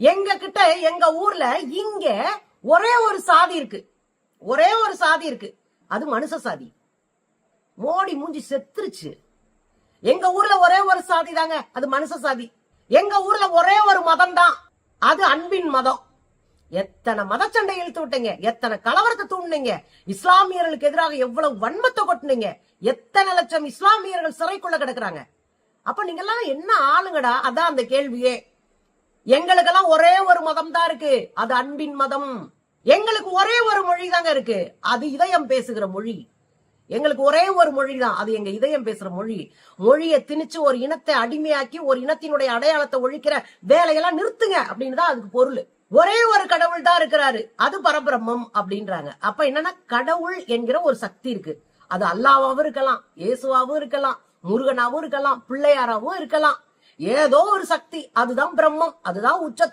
எங்க கிட்ட எங்க ஊர்ல இங்க ஒரே ஒரு சாதி இருக்கு. ஒரே ஒரு சாதி இருக்கு. அது மனுஷ சாதி. மோடி மூஞ்சி செத்துருச்சு. எங்க ஊர்ல ஒரே ஒரு சாதி தாங்க அது மனுஷ சாதி. எங்க ஊர்ல ஒரே ஒரு மதம் தான் அது அன்பின் மதம். எத்தனை மதச்சண்டை இழுத்து விட்டீங்க எத்தனை கலவரத்தை தூண்டுனீங்க இஸ்லாமியர்களுக்கு எதிராக எவ்வளவு வன்மத்தை கொட்டினீங்க எத்தனை லட்சம் இஸ்லாமியர்கள் சிறைக்குள்ள கிடக்குறாங்க. அப்ப நீங்க எல்லாம் என்ன ஆளுங்கடா? அதான் அந்த கேள்வியே. எங்களுக்கெல்லாம் ஒரே ஒரு மதம் தான் இருக்கு. அது அன்பின் மதம். எங்களுக்கு ஒரே ஒரு மொழி தாங்க இருக்கு. அது இதயம் பேசுகிற மொழி. எங்களுக்கு ஒரே ஒரு மொழி தான் அது எங்க இதயம் பேசுற மொழி. மொழியை திணிச்சு ஒரு இனத்தை அடிமையாக்கி ஒரு இனத்தினுடைய அடையாளத்தை ஒழிக்கிற வேலையெல்லாம் நிறுத்துங்க அப்படின்னு தான் அதுக்கு பொருள். ஒரே ஒரு கடவுள் தான் இருக்கிறாரு. அது பரபிரம்மம் அப்படின்றாங்க. அப்ப என்னன்னா கடவுள் என்கிற ஒரு சக்தி இருக்கு. அது அல்லாவாவும் இருக்கலாம் இயேசுவாவும் இருக்கலாம் முருகனாவும் இருக்கலாம் பிள்ளையாராவும் இருக்கலாம். ஏதோ ஒரு சக்தி அதுதான் பிரம்மம் அதுதான் உச்சத்தை